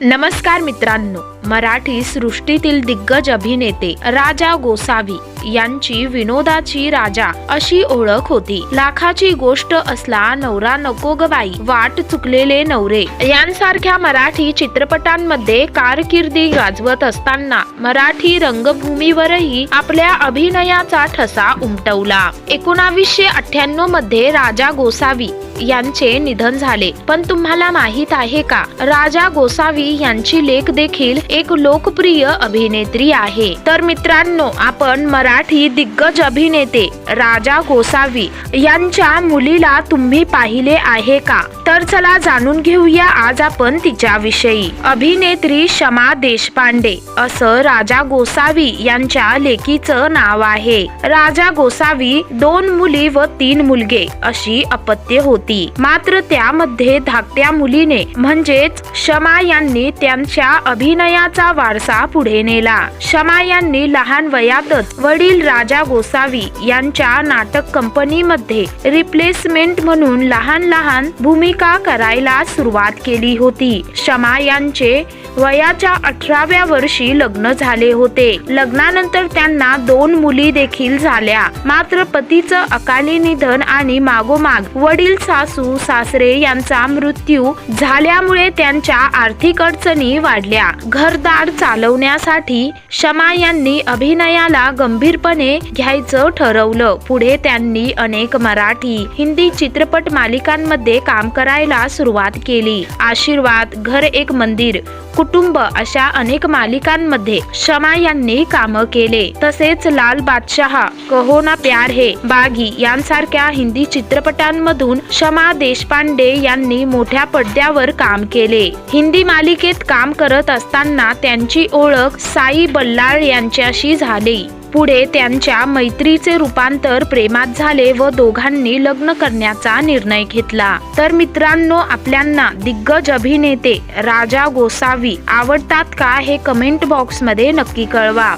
नमस्कार मित्रांनो मराठी सृष्टीतील दिग्गज अभिनेते राजा गोसावी यांची विनोदाची राजा अशी ओळख होती. लाखाची गोष्ट असला नवरा नको गवाई वाट चुकलेले नवरे. यांसारख्या मराठी चित्रपटांमध्ये कारकिर्दी गाजवत असताना मराठी रंगभूमीवरही आपल्या अभिनयाचा ठसा उमटवला. एकोणावीसशे अठ्ठ्याण्णवमध्ये राजा गोसावी यांचे निधन झाले. पण तुम्हाला माहीत आहे का? राजा गोसावी यांची लेख देखील एक लोकप्रिय अभिनेत्री आहे. तर मित्रांनो आपण मराठी दिग्गज अभिनेते राजा गोसावी यांच्या मुलीला तुम्ही पाहिले आहे का? तर चला जाणून घेऊया आज आपण तिच्याविषयी. अभिनेत्री क्षमा देशपांडे असं राजा गोसावी यांच्या लेकीचं नाव आहे. राजा गोसावी दोन मुली व तीन मुलगे अशी अपत्य होती. होती. मात्र त्यामध्ये धाकट्या मुलीने म्हणजेच शमा यांनी त्यांच्या अभिनयाचा वारसा पुढे नेला. शमा यांनी लहान वयातच वडील राजा गोसावी यांच्या नाटक कंपनीमध्ये रिप्लेसमेंट म्हणून लहान लहान भूमिका करायला सुरुवात केली होती. शमा यांचे वयाच्या अठराव्या वर्षी लग्न झाले होते. लग्नानंतर त्यांना दोन मुली देखील झाल्या. मात्र पतीचं अकाली निधन आणि मागोमाग वडील सासू सासरे यांचा मृत्यू झाल्यामुळे त्यांच्या आर्थिक अडचणी वाढल्या. घरदार चालवण्यासाठी शमा यांनी अभिनयाला गंभीरपणे घ्यायचं ठरवलं. पुढे त्यांनी अनेक मराठी हिंदी चित्रपट मालिकांमध्ये काम करायला सुरुवात केली. आशीर्वाद घर एक मंदिर कुटुंब अशा अनेक मालिकांमध्ये शमा यांनी काम केले. तसेच लाल बादशहा कहो ना प्यार हे बागी यांसारख्या हिंदी चित्रपटांमधून शमा देशपांडे यांनी मोठ्या पडद्यावर काम केले. हिंदी मालिकेत काम करत असताना त्यांची ओळख साई बल्लाळ यांच्याशी झाली. पुढे त्यांच्या मैत्रीचे रूपांतर प्रेमात झाले व दोघांनी लग्न करण्याचा निर्णय घेतला. तर मित्रांनो आपल्यांना दिग्गज अभिनेते राजा गोसावी आवडतात का हे कमेंट बॉक्समध्ये नक्की कळवा.